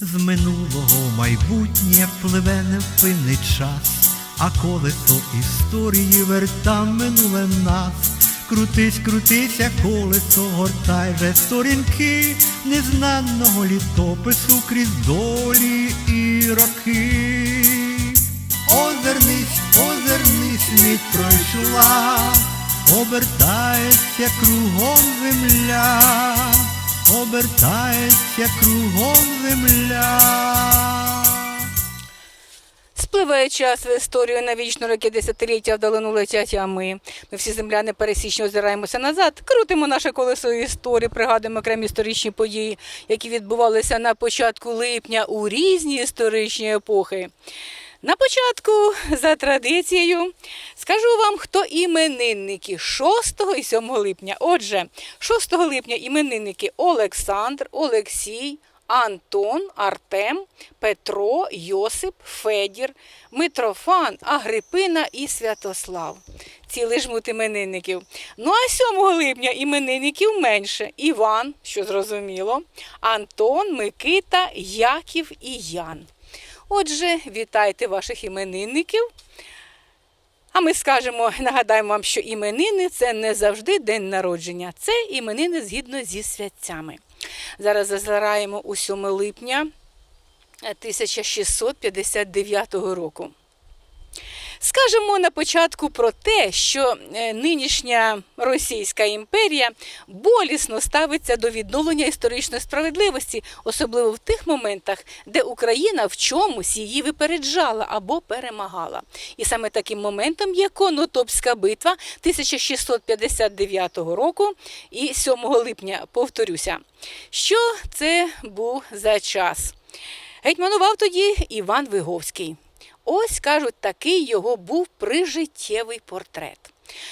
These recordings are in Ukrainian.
З минулого майбутнє пливе невпинний час, а колесо історії верта минуле нас. Крутись, крутися, колесо, гортай же сторінки незнаного літопису крізь долі і роки. Озирнись, озирнись, мить пройшла, обертається кругом земля, обертається кругом земля. Спливає час в історію навічно роки десятиліття вдалину летять, а ми. Ми всі земляни пересічні озираємося назад, крутимо наше колесо історії, пригадуємо окремі історичні події, які відбувалися на початку липня у різні історичні епохи. На початку, за традицією, скажу вам, хто іменинники 6 і 7 липня. Отже, 6 липня іменинники Олександр, Олексій, Антон, Артем, Петро, Йосип, Федір, Митрофан, Агрипина і Святослав. Цілий жмут іменинників. Ну а 7 липня іменинників менше. Іван, що зрозуміло, Антон, Микита, Яків і Ян. Отже, вітайте ваших іменинників. А ми скажемо, нагадаємо вам, що іменини це не завжди день народження, це іменини згідно зі святцями. Зараз зазираємо у 7 липня 1659 року. Скажемо на початку про те, що е, нинішня Російська імперія болісно ставиться до відновлення історичної справедливості, особливо в тих моментах, де Україна в чомусь її випереджала або перемагала. І саме таким моментом є Конотопська битва 1659 року і 7 липня. Повторюся, що це був за час. Гетьманував тоді Іван Виговський. Ось кажуть, такий його був прижиттєвий портрет.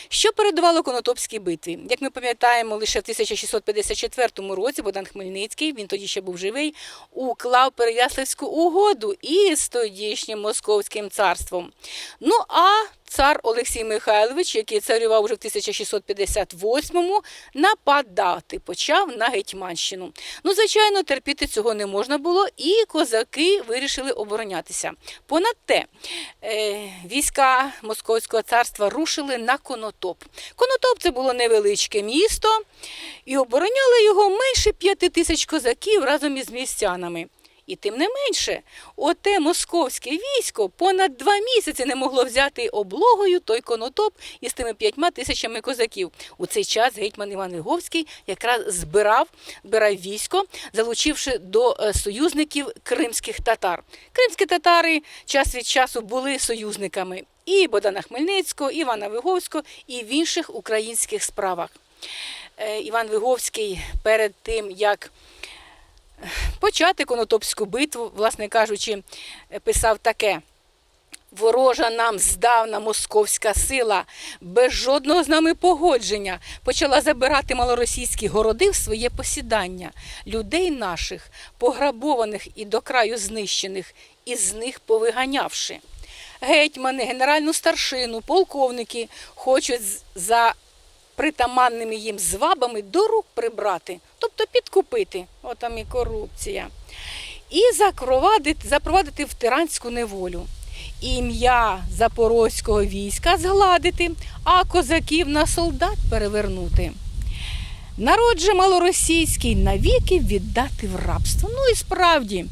Що передувало Конотопській битві? Як ми пам'ятаємо, лише в 1654 році Богдан Хмельницький, він тоді ще був живий, уклав Переяславську угоду із тодішнім Московським царством. Ну а цар Олексій Михайлович, який царював уже в 1658-му, нападати почав на Гетьманщину. Ну, звичайно, терпіти цього не можна було, і козаки вирішили оборонятися. Понад те, е, війська Московського царства рушили на Конотоп. Конотоп це було невеличке місто, і обороняли його менше п'яти тисяч козаків разом із містянами. І тим не менше, оте московське військо понад два місяці не могло взяти облогою той конотоп із тими п'ятьма тисячами козаків. У цей час гетьман Іван Виговський якраз збирав, збирав військо, залучивши до е, союзників кримських татар. Кримські татари час від часу були союзниками і Богдана Хмельницького, і Івана Виговського, і в інших українських справах. Е, Іван Виговський перед тим, як почати Конотопську битву, власне кажучи, писав таке. Ворожа нам здавна московська сила, без жодного з нами погодження, почала забирати малоросійські городи в своє посідання, людей наших, пограбованих і до краю знищених, і з них повиганявши. Гетьмани, генеральну старшину, полковники хочуть за притаманними їм звабами до рук прибрати, тобто підкупити, отам і корупція, і запровадити, запровадити в тиранську неволю. Ім'я запорозького війська згладити, а козаків на солдат перевернути. Народ же малоросійський навіки віддати в рабство. Ну і справді,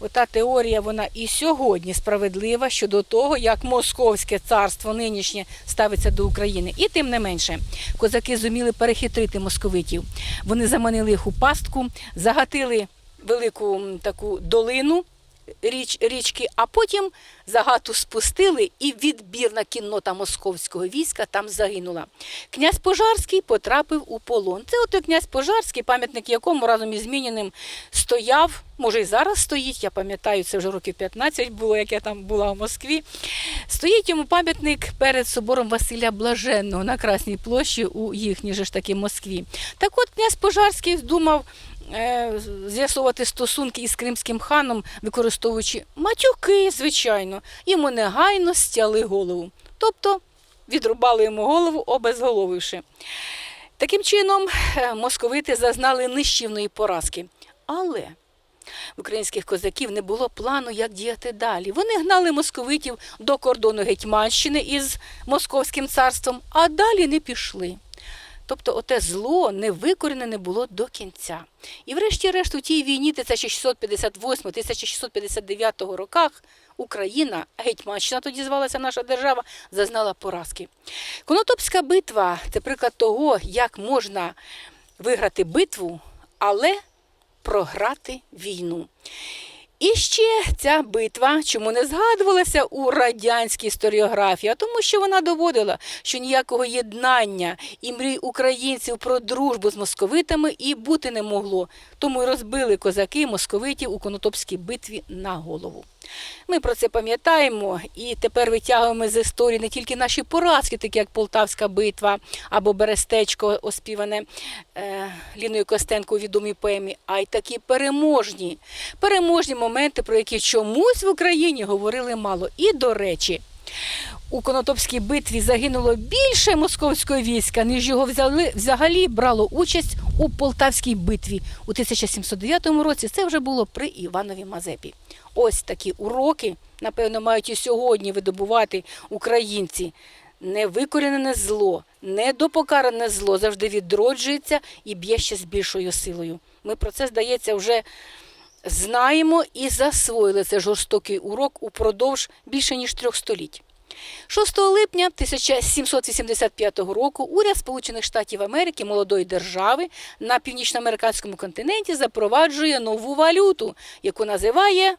ота теорія вона і сьогодні справедлива щодо того, як московське царство нинішнє ставиться до України. І тим не менше, козаки зуміли перехитрити московитів. Вони заманили їх у пастку, загатили велику таку долину. Річ, річки, а потім загату спустили, і відбірна кіннота московського війська там загинула. Князь Пожарський потрапив у полон. Це от князь Пожарський, пам'ятник якому разом із Зміняним стояв, може і зараз стоїть, я пам'ятаю, це вже років 15 було, як я там була в Москві. Стоїть йому пам'ятник перед собором Василя Блаженного на Красній площі у їхній же ж таки Москві. Так от князь Пожарський думав е, з'ясувати стосунки із кримським ханом, використовуючи матюки, звичайно, йому негайно стяли голову. Тобто відрубали йому голову, обезголовивши. Таким чином, е, московити зазнали нищівної поразки. Але в українських козаків не було плану, як діяти далі. Вони гнали московитів до кордону Гетьманщини із Московським царством, а далі не пішли. Тобто оте зло не викоренене було до кінця. І врешті-решт у тій війні 1658-1659 роках Україна, Гетьманщина тоді звалася наша держава, зазнала поразки. Конотопська битва це приклад того, як можна виграти битву, але програти війну. І ще ця битва чому не згадувалася у радянській історіографії, а тому, що вона доводила, що ніякого єднання і мрій українців про дружбу з московитами і бути не могло. Тому й розбили козаки московитів у Конотопській битві на голову. Ми про це пам'ятаємо і тепер витягуємо з історії не тільки наші поразки, такі як Полтавська битва або Берестечко, оспіване е, Ліною Костенко у відомій поемі, а й такі переможні, переможні моменти, про які чомусь в Україні говорили мало. І до речі. У Конотопській битві загинуло більше московського війська, ніж його взяли, взагалі брало участь у Полтавській битві у 1709 році. Це вже було при Іванові Мазепі. Ось такі уроки, напевно, мають і сьогодні видобувати українці. Невикорінене зло, недопокаране зло завжди відроджується і б'є ще з більшою силою. Ми про це, здається, вже знаємо і засвоїли цей жорстокий урок упродовж більше ніж трьох століть. 6 липня 1785 року уряд Сполучених Штатів Америки молодої держави на північноамериканському континенті запроваджує нову валюту, яку називає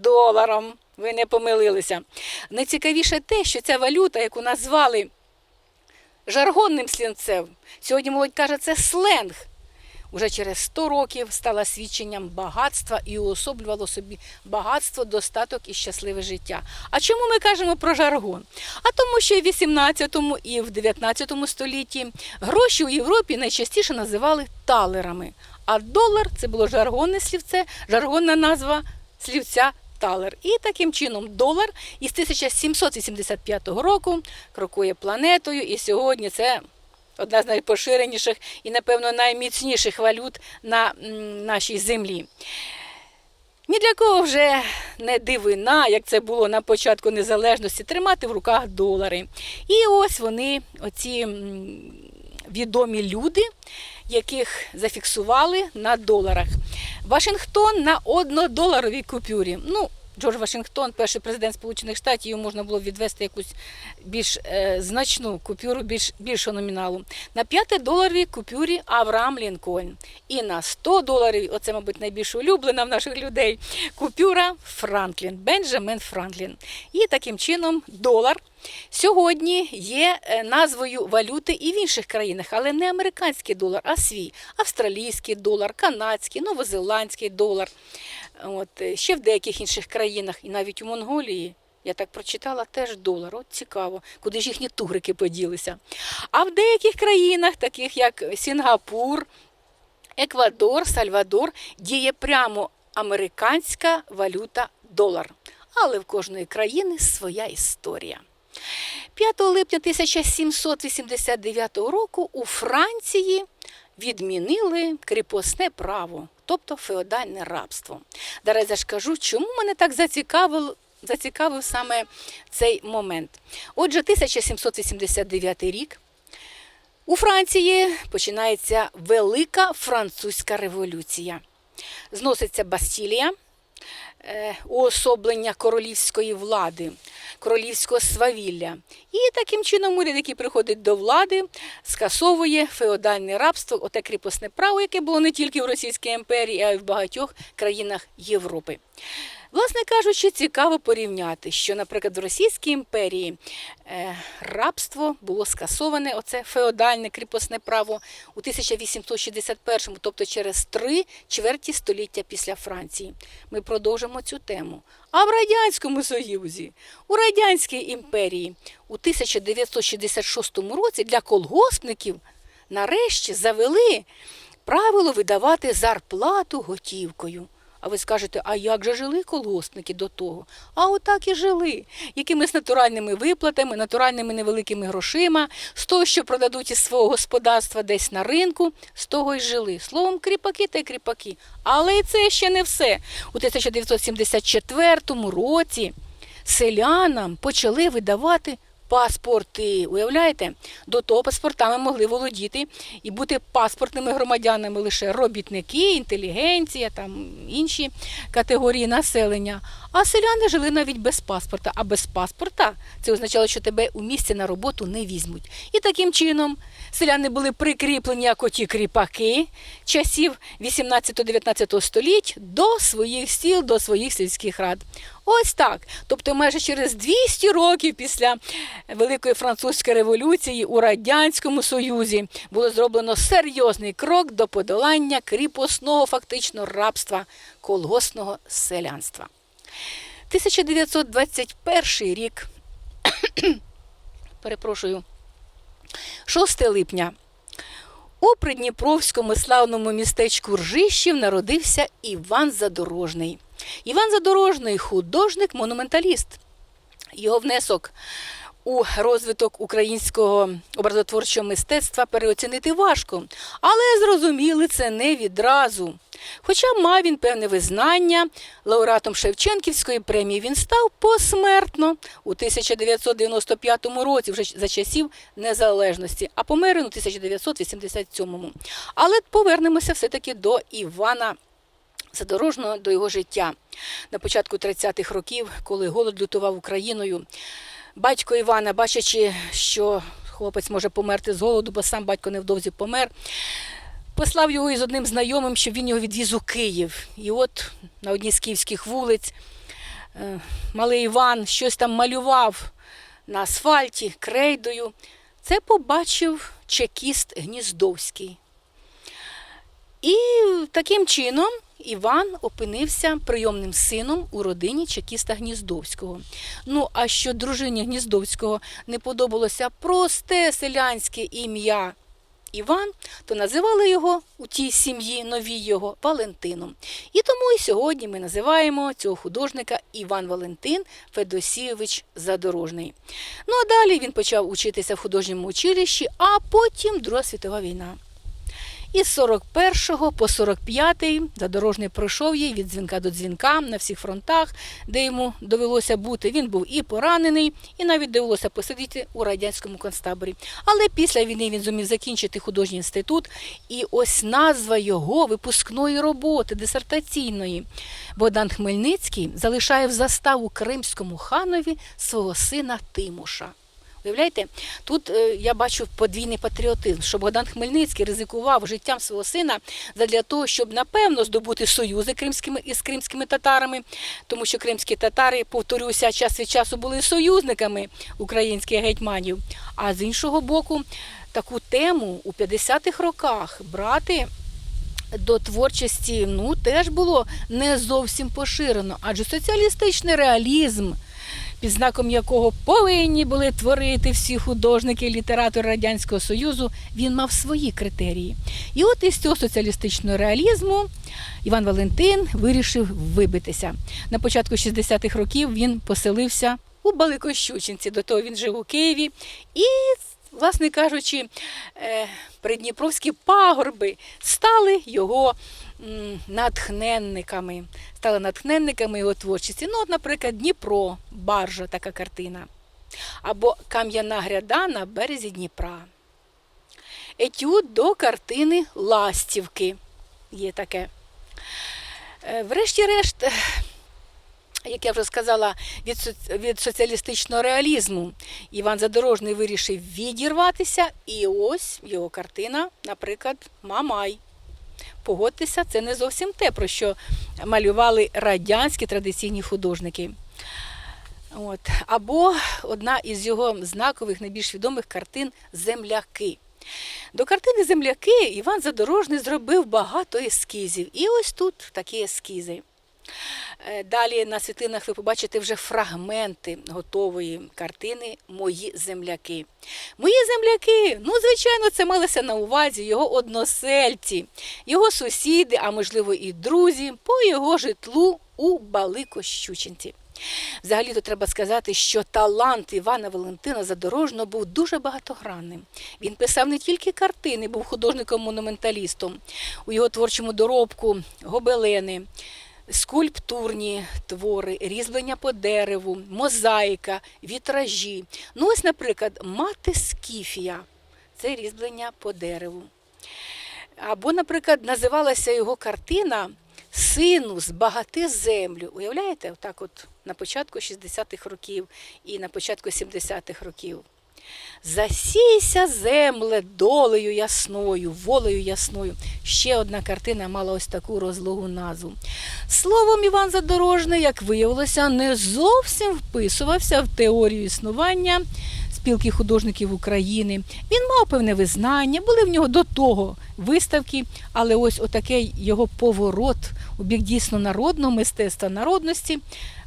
доларом. Ви не помилилися. Найцікавіше те, що ця валюта, яку назвали жаргонним слінцем, сьогодні молодь каже, це сленг. Уже через 100 років стала свідченням багатства і уособлювало собі багатство, достаток і щасливе життя. А чому ми кажемо про жаргон? А тому, що в 18 і в 19 столітті гроші у Європі найчастіше називали талерами. А долар це було жаргонне слівце, жаргонна назва слівця талер. І таким чином долар із 1785 року крокує планетою, і сьогодні це одна з найпоширеніших і, напевно, найміцніших валют на нашій землі. Ні для кого вже не дивина, як це було на початку незалежності, тримати в руках долари. І ось вони, оці відомі люди, яких зафіксували на доларах. Вашингтон на однодоларовій купюрі. Ну, Джордж Вашингтон, перший президент Сполучених Штатів, йому можна було відвести якусь більш е, значну купюру, більш, більшого номіналу. На 5-доларовій купюрі Авраам Лінкольн. І на 100 доларів, оце, мабуть, найбільш улюблена в наших людей, купюра Франклін, Бенджамін Франклін. І таким чином долар сьогодні є е, назвою валюти і в інших країнах, але не американський долар, а свій. Австралійський долар, канадський, новозеландський долар. От, е, ще в деяких інших країнах, і навіть у Монголії. Я так прочитала теж долар. От цікаво, куди ж їхні тугрики поділися. А в деяких країнах, таких як Сінгапур, Еквадор, Сальвадор, діє прямо американська валюта долар. Але в кожної країни своя історія. 5 липня 1789 року у Франції відмінили кріпосне право, тобто феодальне рабство. Зараз я ж кажу, чому мене так зацікавило. Зацікавив саме цей момент. Отже, 1789 рік у Франції починається Велика Французька революція. Зноситься Бастілія, уособлення королівської влади, королівського свавілля. І таким чином уряд, який приходить до влади, скасовує феодальне рабство, оте кріпосне право, яке було не тільки в Російській імперії, а й в багатьох країнах Європи. Власне кажучи, цікаво порівняти, що, наприклад, в Російській імперії е, рабство було скасоване, оце феодальне кріпосне право у 1861-му, тобто через три чверті століття після Франції. Ми продовжимо цю тему. А в Радянському Союзі, у Радянській імперії у 1966 році для колгоспників нарешті завели правило видавати зарплату готівкою. А ви скажете, а як же жили колгоспники до того? А отак і жили. Якимись натуральними виплатами, натуральними невеликими грошима, з того, що продадуть із свого господарства десь на ринку, з того й жили. Словом, кріпаки та й кріпаки. Але і це ще не все. У 1974 році селянам почали видавати паспорти. Уявляєте? До того паспортами могли володіти і бути паспортними громадянами лише робітники, інтелігенція, там інші категорії населення. А селяни жили навіть без паспорта. А без паспорта це означало, що тебе у місці на роботу не візьмуть. І таким чином селяни були прикріплені, як оті кріпаки часів 18-19 століть до своїх сіл, до своїх сільських рад. Ось так. Тобто, майже через 200 років після Великої французької революції у Радянському Союзі було зроблено серйозний крок до подолання кріпосного фактично рабства колгосного селянства. 1921 рік, перепрошую, 6 липня. У придніпровському славному містечку Ржищів народився Іван Задорожний. Іван Задорожний художник-монументаліст. Його внесок у розвиток українського образотворчого мистецтва переоцінити важко, але зрозуміли це не відразу. Хоча мав він певне визнання, лауреатом Шевченківської премії він став посмертно у 1995 році, вже за часів незалежності, а помер у 1987. Але повернемося все-таки до Івана Задорожного, до його життя. На початку 30-х років, коли голод лютував Україною, батько Івана, бачачи, що хлопець може померти з голоду, бо сам батько невдовзі помер, послав його із одним знайомим, щоб він його відвіз у Київ. І от на одній з київських вулиць е, малий Іван щось там малював на асфальті крейдою. Це побачив чекіст Гніздовський. І таким чином Іван опинився прийомним сином у родині чекіста Гніздовського. Ну, а що дружині Гніздовського не подобалося просте селянське ім'я Іван, то називали його у тій сім'ї новій його Валентином. І тому і сьогодні ми називаємо цього художника Іван Валентин Федосійович Задорожний. Ну а далі він почав учитися в художньому училищі, а потім Друга світова війна. Із 41 по 45 задорожний пройшов їй від дзвінка до дзвінка на всіх фронтах, де йому довелося бути. Він був і поранений, і навіть довелося посидіти у радянському концтаборі. Але після війни він зумів закінчити художній інститут, і ось назва його випускної роботи, дисертаційної. Богдан Хмельницький залишає в заставу кримському ханові свого сина Тимуша. Уявляєте, тут е, я бачу подвійний патріотизм, що Богдан Хмельницький ризикував життям свого сина для того, щоб напевно здобути союзи кримськими із кримськими татарами, тому що кримські татари, повторюся, час від часу були союзниками українських гетьманів. А з іншого боку, таку тему у 50-х роках брати. До творчості ну теж було не зовсім поширено, адже соціалістичний реалізм під знаком якого повинні були творити всі художники і літератори Радянського Союзу, він мав свої критерії. І от із цього соціалістичного реалізму Іван Валентин вирішив вибитися. На початку 60-х років він поселився у Баликощучинці, до того він жив у Києві. І, власне кажучи, е, придніпровські пагорби стали його натхненниками, стали натхненниками його творчості. Ну, от, наприклад, Дніпро, баржа, така картина. Або Кам'яна гряда на березі Дніпра. Етюд до картини Ластівки. Є таке. Е, Врешті-решт, як я вже сказала, від, від соціалістичного реалізму Іван Задорожний вирішив відірватися, і ось його картина, наприклад, Мамай. Погодьтеся, це не зовсім те, про що малювали радянські традиційні художники. От. Або одна із його знакових, найбільш відомих картин Земляки. До картини Земляки Іван Задорожний зробив багато ескізів. І ось тут такі ескізи. Е, Далі на світлинах ви побачите вже фрагменти готової картини Мої земляки. Мої земляки, ну, звичайно, це малося на увазі його односельці, його сусіди, а можливо і друзі, по його житлу у Баликощучинці. Взагалі-то треба сказати, що талант Івана Валентина Задорожного був дуже багатогранним. Він писав не тільки картини, був художником-монументалістом. У його творчому доробку гобелени, скульптурні твори, різьблення по дереву, мозаїка, вітражі. Ну, ось, наприклад, мати Скіфія це різьблення по дереву. Або, наприклад, називалася його картина Сину, збагати землю. Уявляєте, отак от на початку 60-х років і на початку 70-х років. Засійся земле долею ясною, волею ясною. Ще одна картина мала ось таку розлогу назву. Словом, Іван Задорожний, як виявилося, не зовсім вписувався в теорію існування спілки художників України. Він мав певне визнання, були в нього до того виставки, але ось отакий його поворот у бік дійсно народного мистецтва, народності,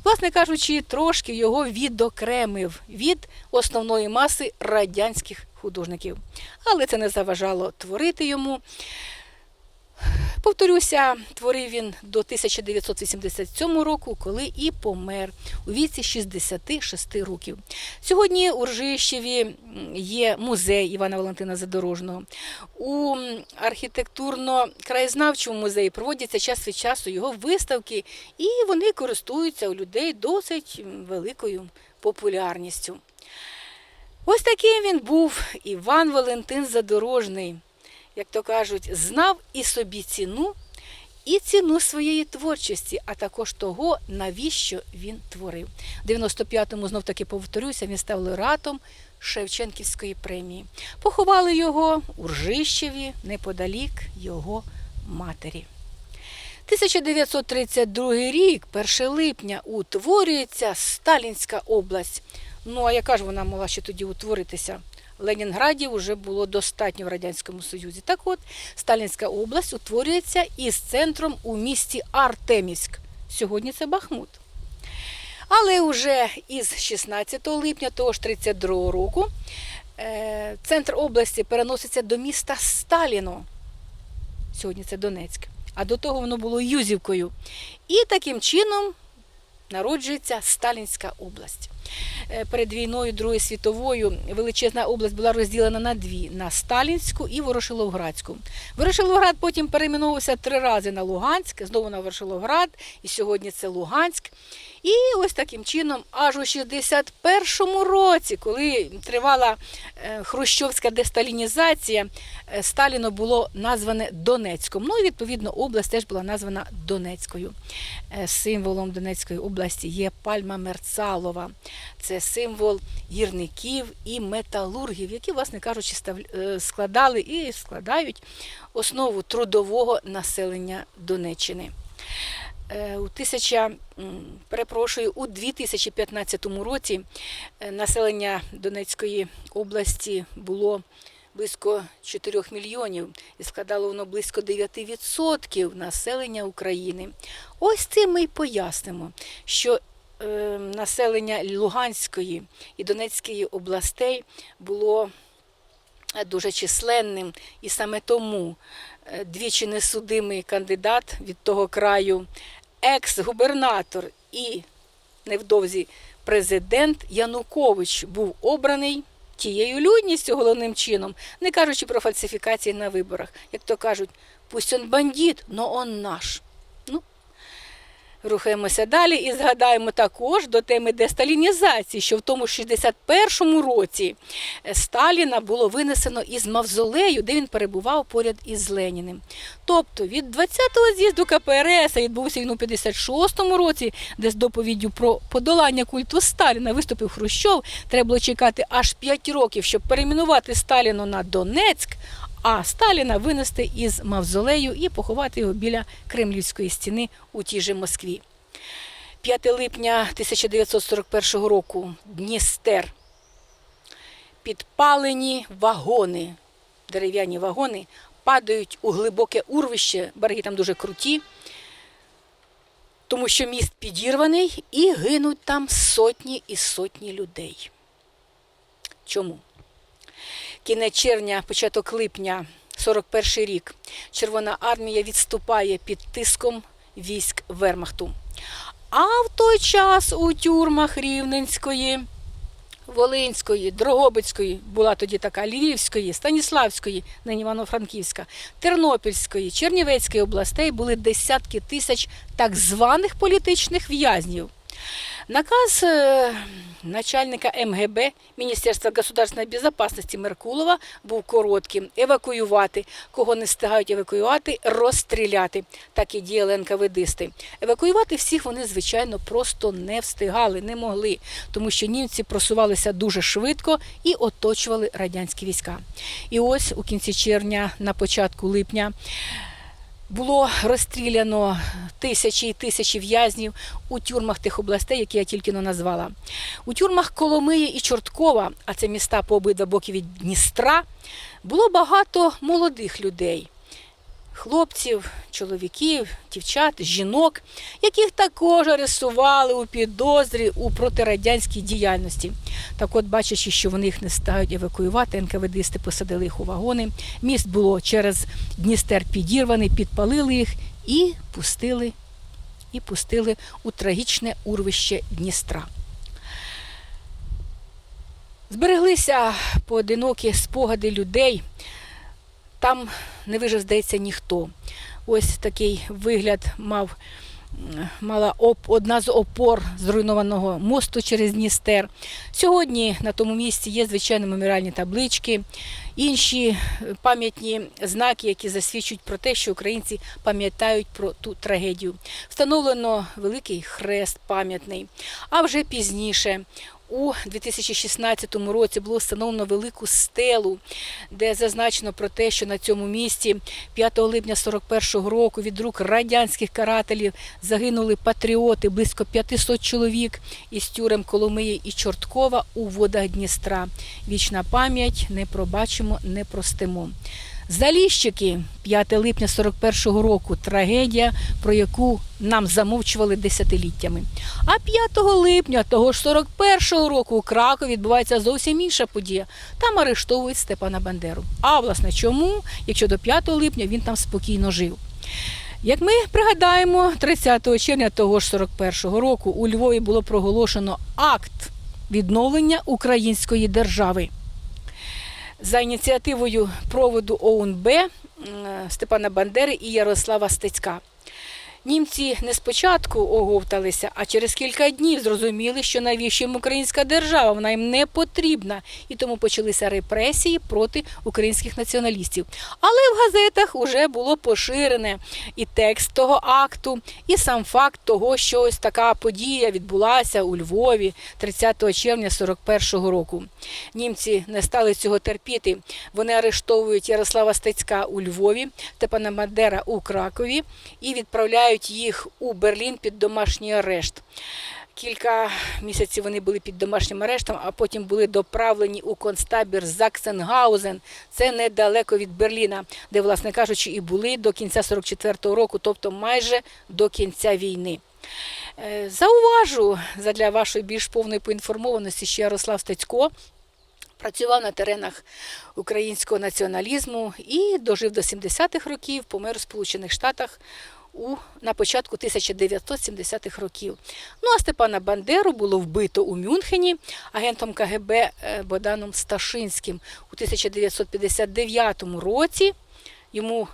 власне кажучи, трошки його відокремив від основної маси радянських художників. Але це не заважало творити йому. Повторюся, творив він до 1987 року, коли і помер у віці 66 років. Сьогодні у Ржищеві є музей Івана Валентина Задорожного. У архітектурно-краєзнавчому музеї проводяться час від часу його виставки, і вони користуються у людей досить великою популярністю. Ось таким він був Іван Валентин Задорожний як то кажуть, знав і собі ціну, і ціну своєї творчості, а також того, навіщо він творив. У 95-му знов таки повторюся, він став лауреатом Шевченківської премії. Поховали його у Ржищеві неподалік його матері. 1932 рік, 1 липня, утворюється Сталінська область. Ну а яка ж вона могла ще тоді утворитися? Ленінградів вже було достатньо в Радянському Союзі. Так от, Сталінська область утворюється із центром у місті Артемівськ. Сьогодні це Бахмут. Але вже із 16 липня того ж 32 року е, центр області переноситься до міста Сталіно. Сьогодні це Донецьк. А до того воно було Юзівкою. І таким чином народжується Сталінська область. Е, Перед війною Другою світовою величезна область була розділена на дві: на Сталінську і Ворошиловградську. Ворошиловград потім перейменовувався три рази на Луганськ, знову на Ворошиловград, і сьогодні це Луганськ. І ось таким чином, аж у 61-му році, коли тривала е, хрущовська десталінізація, е, Сталіно було назване Донецьком. Ну і відповідно область теж була названа Донецькою. Символом Донецької області є пальма Мерцалова. Це символ гірників і металургів, які, власне кажучи, е, складали і складають основу трудового населення Донеччини. Е, У тисяча, перепрошую, у 2015 році е, населення Донецької області було близько 4 мільйонів і складало воно близько 9% населення України. Ось цим ми й пояснимо, що населення Луганської і Донецької областей було е, дуже численним, і саме тому е, двічі несудимий кандидат від того краю, екс-губернатор і невдовзі президент Янукович був обраний тією людністю головним чином, не кажучи про фальсифікації на виборах. Як то кажуть, пусть он бандит, но он наш. Рухаємося далі і згадаємо також до теми десталінізації, що в тому 61-му році е, Сталіна було винесено із мавзолею, де він перебував поряд із Леніним. Тобто від 20-го з'їзду КПРС, відбувся він у 56-му році, де з доповіддю про подолання культу Сталіна виступив Хрущов, треба було чекати аж 5 років, щоб перейменувати Сталіну на Донецьк, а Сталіна винести із мавзолею і поховати його біля Кремлівської стіни у тій же Москві. 5 липня 1941 року Дністер. Підпалені вагони, дерев'яні вагони, падають у глибоке урвище, береги там дуже круті. тому що міст підірваний і гинуть там сотні і сотні людей. Чому? Кінець червня, початок липня, 41 рік. Червона армія відступає під тиском військ Вермахту. А в той час у тюрмах Рівненської, Волинської, Дрогобицької, була тоді така Львівської, Станіславської, нині Івано-Франківська, Тернопільської, Чернівецької областей були десятки тисяч так званих політичних в'язнів. Наказ е, начальника МГБ Міністерства государственної безпечності Меркулова був коротким: евакуювати. Кого не встигають евакуювати, розстріляти. Так і діяли НКВДисти. Евакуювати всіх вони, звичайно, просто не встигали, не могли, тому що німці просувалися дуже швидко і оточували радянські війська. І ось у кінці червня, на початку липня. Було розстріляно тисячі і тисячі в'язнів у тюрмах тих областей, які я тільки но назвала. У тюрмах Коломиї і Чорткова, а це міста по обидва боки від Дністра, було багато молодих людей. Хлопців, чоловіків, дівчат, жінок, яких також арестували у підозрі у протирадянській діяльності. Так от, бачачи, що вони їх не стають евакуювати, НКВДисти посадили їх у вагони. Міст було через Дністер підірваний, підпалили їх і пустили, і пустили у трагічне урвище Дністра. Збереглися поодинокі спогади людей. Там не вижив, здається, ніхто. Ось такий вигляд мав мала одна з опор зруйнованого мосту через Дністер. Сьогодні на тому місці є звичайно меморіальні таблички, інші е, пам'ятні знаки, які засвідчують про те, що українці пам'ятають про ту трагедію. Встановлено великий хрест пам'ятний. А вже пізніше. У 2016 році було встановлено велику стелу, де зазначено про те, що на цьому місці 5 липня 41 року від рук радянських карателів загинули патріоти, близько 500 чоловік із тюрем Коломиї і Чорткова у водах Дністра. Вічна пам'ять не пробачимо, не простимо. Заліщики 5 липня 41-го року трагедія, про яку нам замовчували десятиліттями. А 5 липня того ж 41-го року у Кракові відбувається зовсім інша подія. Там арештовують Степана Бандеру. А власне чому, якщо до 5 липня він там спокійно жив? Як ми пригадаємо, 30 червня того ж 41 року у Львові було проголошено акт відновлення української держави. За ініціативою проводу ОУНБ Степана Бандери і Ярослава Стецька. Німці не спочатку оговталися, а через кілька днів зрозуміли, що навіщо їм українська держава, вона їм не потрібна, і тому почалися репресії проти українських націоналістів. Але в газетах вже було поширене і текст того акту, і сам факт того, що ось така подія відбулася у Львові 30 червня 41-го року. Німці не стали цього терпіти. Вони арештовують Ярослава Стецька у Львові, Степана Бандера у Кракові і відправляють їх у Берлін під домашній арешт. Кілька місяців вони були під домашнім арештом, а потім були доправлені у концтабір Заксенгаузен. Це недалеко від Берліна, де, власне кажучи, і були до кінця 44-го року, тобто майже до кінця війни. Е, Зауважу задля вашої більш повної поінформованості, що Ярослав Стецько працював на теренах українського націоналізму і дожив до 70-х років, помер у Сполучених Штатах у, на початку 1970-х років. Ну а Степана Бандеру було вбито у Мюнхені агентом КГБ е, Богданом Сташинським у 1959 році. Йому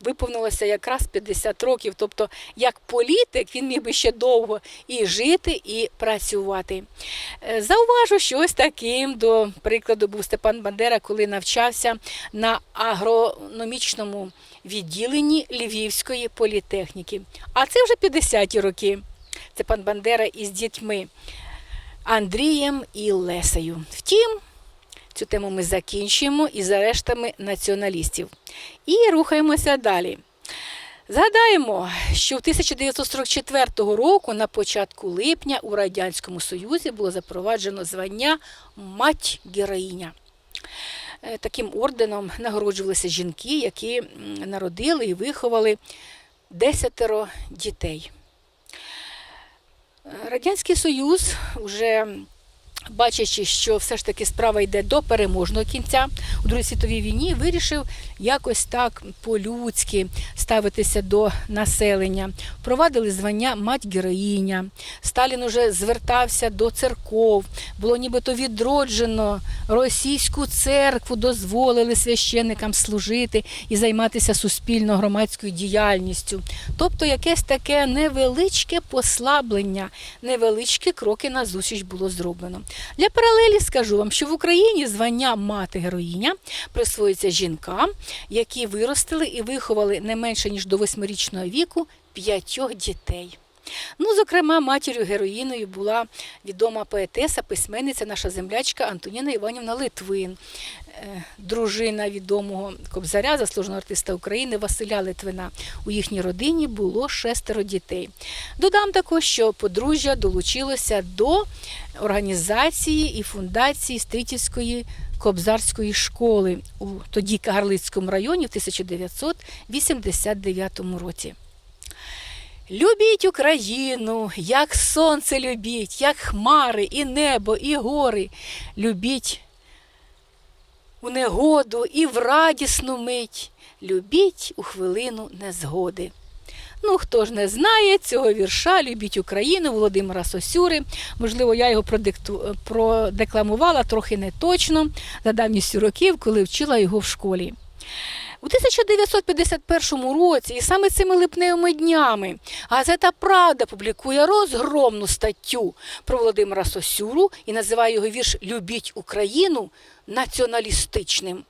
виповнилося якраз 50 років. Тобто, як політик, він міг би ще довго і жити, і працювати. Е, Зауважу, що ось таким, до прикладу, був Степан Бандера, коли навчався на агрономічному відділенні Львівської політехніки. А це вже 50-ті роки. Це пан Бандера із дітьми Андрієм і Лесею. Втім, Цю тему ми закінчуємо із арештами націоналістів. І рухаємося далі. Згадаємо, що в 1944 року, на початку липня, у Радянському Союзі було запроваджено звання Мать героїня. Е, Таким орденом нагороджувалися жінки, які народили і виховали десятеро дітей. Радянський Союз вже бачачи, що все ж таки справа йде до переможного кінця у Другій світовій війні, вирішив якось так по-людськи ставитися до населення. Впровадили звання мать-героїня. Сталін уже звертався до церков. Було нібито відроджено російську церкву, дозволили священникам служити і займатися суспільно громадською діяльністю. Тобто якесь таке невеличке послаблення, невеличкі кроки на зустріч було зроблено. Для паралелі скажу вам, що в Україні звання мати-героїня присвоюється жінкам, які виростили і виховали не менше ніж до восьмирічного віку п'ятьох дітей. Ну, зокрема, матір'ю героїною була відома поетеса, письменниця, наша землячка Антоніна Іванівна Литвин, дружина відомого кобзаря, заслуженого артиста України Василя Литвина. У їхній родині було шестеро дітей. Додам також, що подружжя долучилося до організації і фундації Стрітівської кобзарської школи у тоді Кагарлицькому районі в 1989 році. Любіть Україну, як сонце любіть, як хмари, і небо, і гори. Любіть у негоду і в радісну мить. Любіть у хвилину незгоди. Ну, хто ж не знає цього вірша Любіть Україну Володимира Сосюри. Можливо, я його продикту... продекламувала трохи не точно за давністю років, коли вчила його в школі. У 1951 році, і саме цими липневими днями, газета Правда публікує розгромну статтю про Володимира Сосюру і називає його вірш Любіть Україну націоналістичним.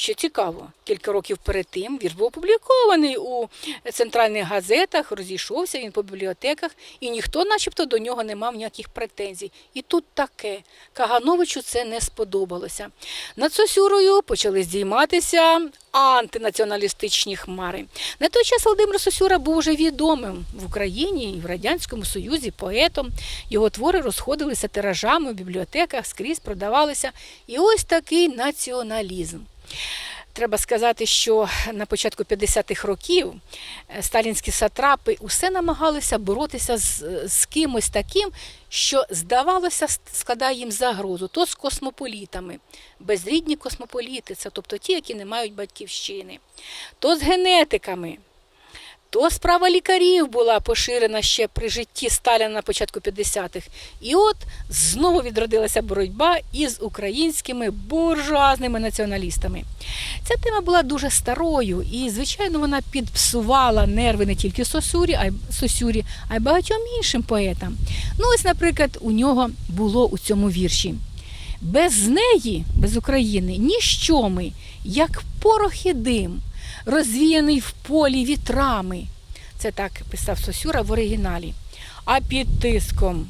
Що цікаво, кілька років перед тим вірш був опублікований у центральних газетах, розійшовся він по бібліотеках, і ніхто, начебто, до нього не мав ніяких претензій. І тут таке. Кагановичу це не сподобалося. Над Сосюрою почали здійматися антинаціоналістичні хмари. На той час Володимир Сосюра був вже відомим в Україні і в Радянському Союзі поетом. Його твори розходилися тиражами в бібліотеках, скрізь продавалися. І ось такий націоналізм. Треба сказати, що на початку 50-х років е, сталінські сатрапи усе намагалися боротися з, з кимось таким, що, здавалося, складає їм загрозу, то з космополітами, безрідні космополіти, це тобто ті, які не мають батьківщини, то з генетиками. То справа лікарів була поширена ще при житті Сталіна на початку 50-х. І от знову відродилася боротьба із українськими буржуазними націоналістами. Ця тема була дуже старою, і, звичайно, вона підпсувала нерви не тільки Сосюрі, а й Сосюрі, а й багатьом іншим поетам. Ну, ось, наприклад, у нього було у цьому вірші. Без неї, без України, ніщо ми, як порох і дим розвіяний в полі вітрами. Це так писав Сосюра в оригіналі. А під тиском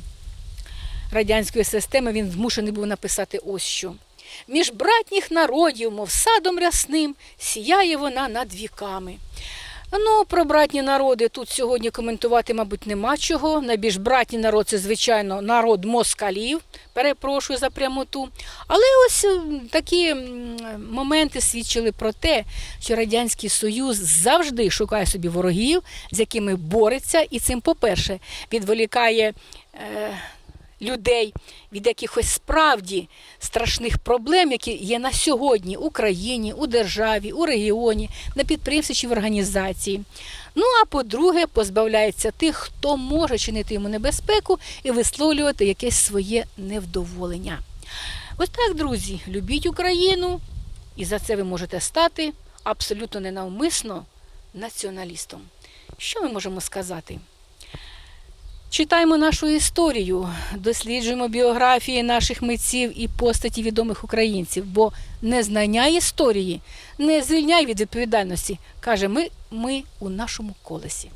радянської системи він змушений був написати ось що. Між братніх народів, мов садом рясним, сіяє вона над віками. Ну, про братні народи тут сьогодні коментувати, мабуть, нема чого. Найбільш братній народ це, звичайно, народ москалів. Перепрошую за прямоту. Але ось такі моменти свідчили про те, що Радянський Союз завжди шукає собі ворогів, з якими бореться, і цим, по-перше, відволікає. Е людей від якихось справді страшних проблем, які є на сьогодні у країні, у державі, у регіоні, на підприємстві чи в організації. Ну а по-друге, позбавляється тих, хто може чинити йому небезпеку і висловлювати якесь своє невдоволення. Ось так, друзі, любіть Україну, і за це ви можете стати абсолютно ненавмисно націоналістом. Що ми можемо сказати? Читаємо нашу історію, досліджуємо біографії наших митців і постаті відомих українців, бо незнання історії не звільняє від відповідальності, каже ми, ми у нашому колесі.